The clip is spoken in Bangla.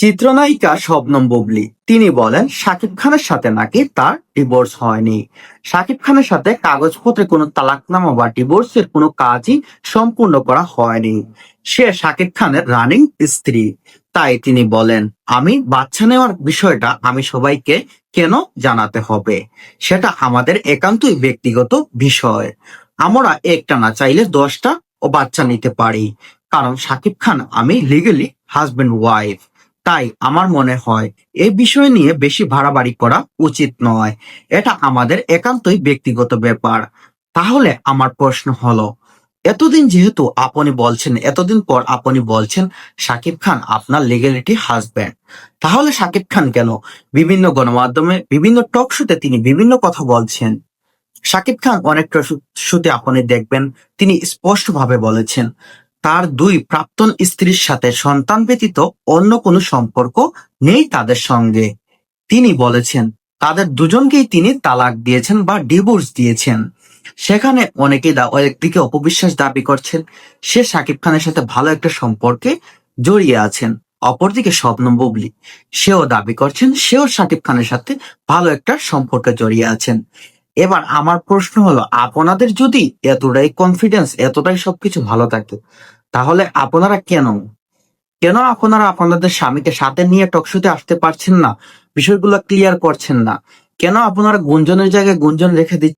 চিত্রনায়িকা শবনম বুবলি। তিনি বলেন, শাকিব খানের সাথে নাকি তার ডিভোর্স হয়নি। শাকিব খানের সাথে কাগজপত্রে কোনো তালাকনামা বা ডিভোর্সের কোনো কাজই সম্পূর্ণ করা হয়নি। সে শাকিব খানের রানিং স্ত্রী। তাই তিনি বলেন, আমি বাচ্চা নেওয়ার বিষয়টা আমি সবাইকে কেন জানাতে হবে? সেটা আমাদের একান্তই ব্যক্তিগত বিষয়। আমরা একটা না চাইলে দশটা ও বাচ্চা নিতে পারি। কারণ শাকিব খান আমি লিগেলি হাজবেন্ড ওয়াইফ তাই আমার মনে হয় এই বিষয় নিয়ে বেশি বাড়াবাড়ি করা উচিত নয়। এটা আমাদের একান্তই ব্যক্তিগত ব্যাপার। তাহলে আমার প্রশ্ন হলো, এতদিন যেহেতু আপনি বলছেন, এতদিন পর আপনি বলছেন শাকিব খান আপনার লিগ্যালিটি হাজবেন্ড তাহলে শাকিব খান কেন? বিভিন্ন গণমাধ্যমে, বিভিন্ন টক শোতে তিনি বিভিন্ন কথা বলছেন। শাকিব খান অনেক শোতে আপনি দেখবেন, তিনি স্পষ্টভাবে বলেছেন তার দুই প্রাক্তন স্ত্রীর সাথে সন্তান ব্যতীত অন্য কোনো সম্পর্ক নেই তাদের সঙ্গে। তিনি বলেছেন, তাদের দুজনকেই তিনি তালাক দিয়েছেন বা ডিভোর্স দিয়েছেন। সেখানে অনেকেই একদিকে অপবিশ্বাস দাবি করছেন, সে শাকিব খানের সাথে ভালো একটা সম্পর্কে জড়িয়ে আছেন। অপরদিকে স্বপ্নম বুবলি, সেও দাবি করছেন, সেও শাকিব খানের সাথে ভালো একটা সম্পর্কে জড়িয়ে আছেন। এবার আমার প্রশ্ন হলো, আপনাদের যদি এতটাই কনফিডেন্স এতটাই সবকিছু ভালো থাকে তাহলে আপনারা কেন? কেন আপনারা আপনাদের স্বামীকে সাথে নিয়ে টকশুতে আসতে পারছেন না? বিষয়গুলো ক্লিয়ার করছেন না। কেন আপনারা গুঞ্জনের জায়গায় গুঞ্জন রেখে দিচ্ছেন?